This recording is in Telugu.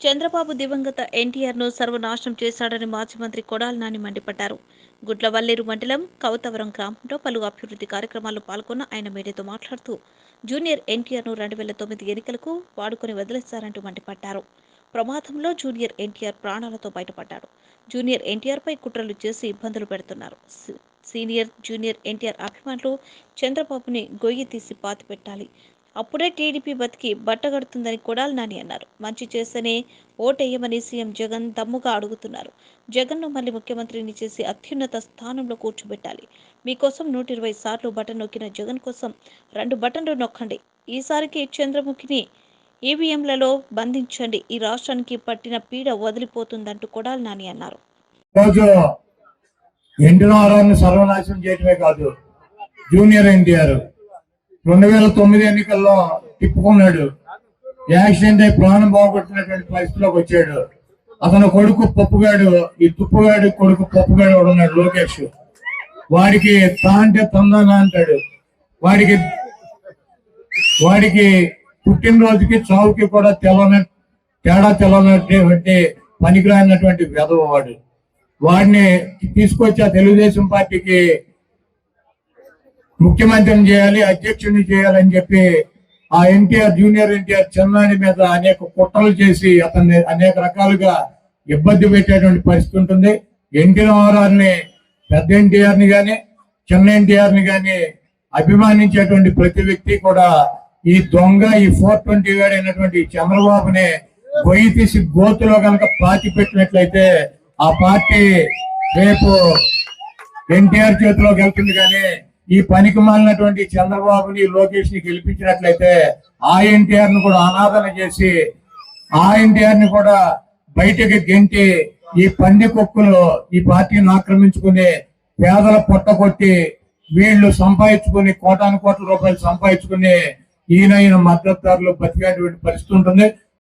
చంద్రబాబు దివంగత ఎన్టీఆర్ను సర్వనాశనం చేశాడని మాజీ మంత్రి కొడాల నాని మండిపడ్డారు. గుడ్లవల్లేరు మండలం కౌతవరం గ్రామంలో పలు అభివృద్ధి కార్యక్రమాల్లో పాల్గొన్న ఆయన మీడియాతో మాట్లాడుతూ జూనియర్ ఎన్టీఆర్ను రెండు వేల తొమ్మిది ఎన్నికలకు వాడుకొని వదిలేశారంటూ మండిపడ్డారు. ప్రమాదంలో జూనియర్ ఎన్టీఆర్ ప్రాణాలతో బయటపడ్డాడు. జూనియర్ ఎన్టీఆర్ పై కుట్రలు చేసి ఇబ్బందులు పెడుతున్నారు. సీనియర్ జూనియర్ ఎన్టీఆర్ అభిమానులు చంద్రబాబుని గొయ్యి తీసి పాతి పెట్టాలి అప్పుడే టీడీపీ బతికి బట్టగడుతుందని కొడాలి నాని అన్నారు. మంచి చేస్తేనే ఓటేయమని సీఎం జగన్ దమ్ముగా అడుగుతున్నారు. జగన్ను మళ్ళీ ముఖ్యమంత్రిని చేసి అత్యున్నత స్థానంలో కూర్చోబెట్టాలి. మీకోసం నూట ఇరవై సార్లు బటన్ నొక్కిన జగన్ కోసం రెండు బటన్లు నొక్కండి. ఈసారికి చంద్రముఖిని ఈవీఎంలలో బంధించండి. ఈ రాష్ట్రానికి పట్టిన పీడ వదిలిపోతుందంటూ కొడాలి నాని అన్నారు. సర్వనాశనం చేయటమే కాదు జూనియర్ ఎన్టీఆర్ రెండు వేల తొమ్మిది ఎన్నికల్లో తిప్పుకున్నాడు. యాక్సిడెంట్ అయి ప్రాణం బాగుపడుతున్నటువంటి పరిస్థితిలోకి వచ్చాడు. అతను కొడుకు పప్పుగాడు ఈ తుప్పుగాడు కొడుకు పప్పుగాడు ఉన్నాడు లోకేష్. వాడికి తా అంటే అంటాడు. వాడికి వాడికి పుట్టినరోజుకి చావుకి కూడా తెల్లని తేడా తెల్లనటువంటి పనికిరానటువంటి వెధవ వాడు. వాడిని తీసుకొచ్చి ఆ తెలుగుదేశం పార్టీకి ముఖ్యమంత్రిని చేయాలి అధ్యక్షుడిని చేయాలని చెప్పి ఆ ఎన్టీఆర్ జూనియర్ ఎన్టీఆర్ చెన్నాని మీద అనేక కుట్రలు చేసి అతన్ని అనేక రకాలుగా ఇబ్బంది పెట్టేటువంటి పరిస్థితి ఉంటుంది. ఎన్టీఆర్ రామారావుని పెద్ద ఎన్టీఆర్ని గాని చిన్న ఎన్టీఆర్ని గాని అభిమానించేటువంటి ప్రతి వ్యక్తి కూడా ఈ దొంగ ఈ ఫోర్ ట్వంటీ అయినటువంటి చంద్రబాబుని గొయ్యి తీసి గోతులో కనుక పాతి పెట్టినట్లయితే ఆ పార్టీ రేపు ఎన్టీఆర్ చేతిలోకి వెళ్తుంది కానీ ఈ పనికి మాలినటువంటి చంద్రబాబుని లోకేష్ని గెలిపించినట్లయితే ఆ ఎన్టీఆర్ను కూడా అనాదన చేసి ఆ ఎన్టీఆర్ని కూడా బయటకి గెంటి ఈ పంది కుక్కలు ఈ పార్టీని ఆక్రమించుకుని పేదల పొట్టగొట్టి వీళ్ళు సంపాదించుకుని కోటాను కోట్ల రూపాయలు సంపాదించుకుని ఈయన ఈయన మద్దతుదారులు బతికేటువంటి పరిస్థితి ఉంటుంది.